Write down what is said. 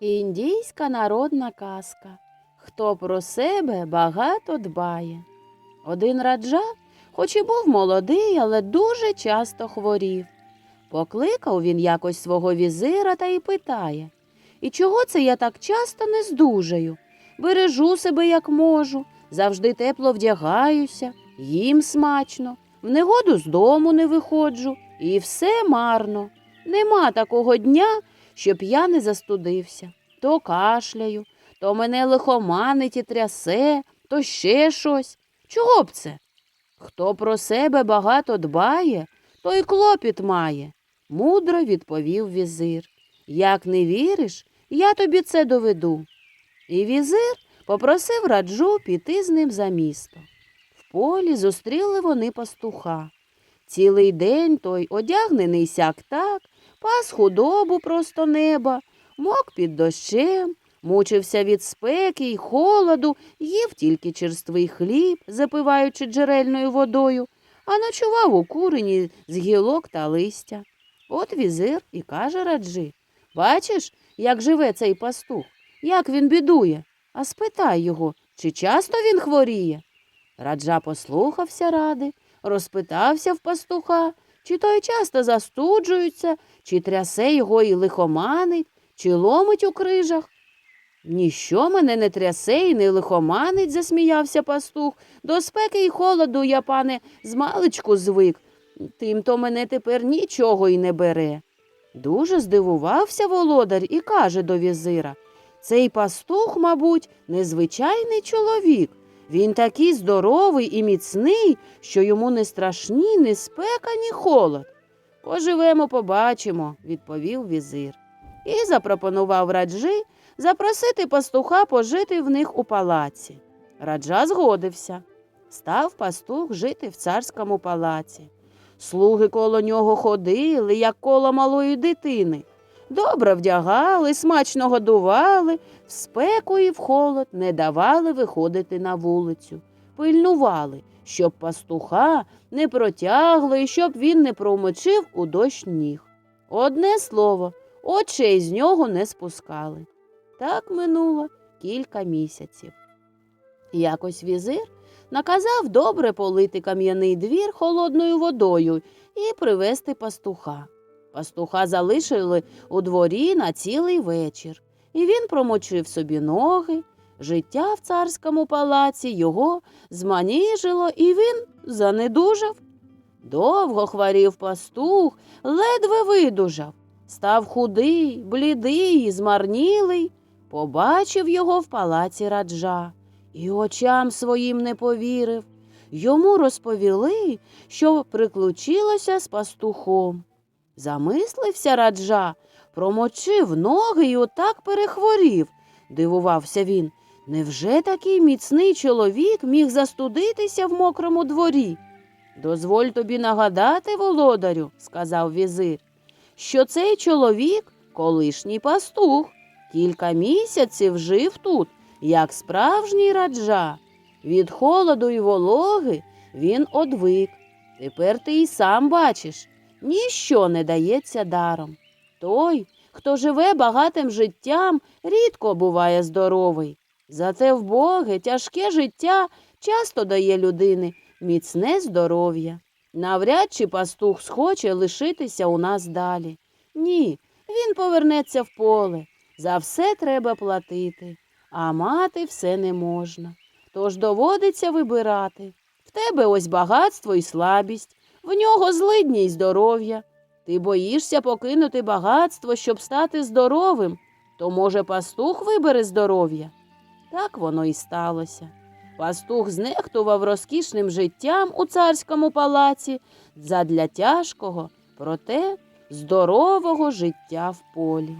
Індійська народна казка. Хто про себе багато дбає. Один раджа, хоч і був молодий, але дуже часто хворів. Покликав він якось свого візира та й питає І чого це я так часто не здужаю? Бережу себе, як можу, завжди тепло вдягаюся, їм смачно, в негоду з дому не виходжу, і все марно. Нема такого дня, щоб я не застудився. То кашляю, то мене лихоманить і трясе, то ще щось. Чого б це? Хто про себе багато дбає, той клопіт має, мудро відповів візир. Як не віриш, я тобі це доведу. І візир попросив раджу піти з ним за місто. В полі зустріли вони пастуха. Цілий день той одягнений сяк так, пас худобу просто неба, мок під дощем, мучився від спеки й холоду, їв тільки черствий хліб, запиваючи джерельною водою, а ночував у курені з гілок та листя. От візир і каже раджи Бачиш, як живе цей пастух, як він бідує, а спитай його, чи часто він хворіє. Раджа послухався ради, розпитався в пастуха, чи той часто застуджується, чи трясе його і лихоманить, чи ломить у крижах. Ніщо мене не трясе і не лихоманить, засміявся пастух. До спеки й холоду я, пане, змалечку звик. Тим то мене тепер нічого й не бере. Дуже здивувався володар і каже до візира Цей пастух, мабуть, незвичайний чоловік. Він такий здоровий і міцний, що йому не страшні ні спека, ні холод. Поживемо, побачимо, відповів візир. І запропонував раджи запросити пастуха пожити в них у палаці. Раджа згодився. Став пастух жити в царському палаці. Слуги коло нього ходили, як коло малої дитини. Добре вдягали, смачно годували, в спеку і в холод не давали виходити на вулицю. Пильнували, щоб пастуха не протягли і щоб він не промочив у дощ ніг. Одне слово, очей з нього не спускали. Так минуло кілька місяців. Якось візир наказав добре полити кам'яний двір холодною водою і привезти пастуха. Пастуха залишили у дворі на цілий вечір, і він промочив собі ноги. Життя в царському палаці його зманіжило, і він занедужав. Довго хворів пастух, ледве видужав. Став худий, блідий і змарнілий. Побачив його в палаці раджа і очам своїм не повірив. Йому розповіли, що приключилося з пастухом. Замислився раджа, промочив ноги і отак перехворів, дивувався він. Невже такий міцний чоловік міг застудитися в мокрому дворі? Дозволь тобі нагадати, володарю, сказав візир, що цей чоловік колишній пастух, кілька місяців жив тут, як справжній раджа. Від холоду й вологи він одвик. Тепер ти й сам бачиш, ніщо не дається даром. Той, хто живе багатим життям, рідко буває здоровий. Зате вбоге, тяжке життя часто дає людини міцне здоров'я. Навряд чи пастух схоче лишитися у нас далі. Ні, він повернеться в поле. За все треба платити, а мати все не можна. Тож доводиться вибирати. В тебе ось багатство і слабість, в нього злидні й здоров'я. Ти боїшся покинути багатство, щоб стати здоровим, то, може, пастух вибере здоров'я? Так воно і сталося. Пастух знехтував розкішним життям у царському палаці задля тяжкого, проте здорового життя в полі.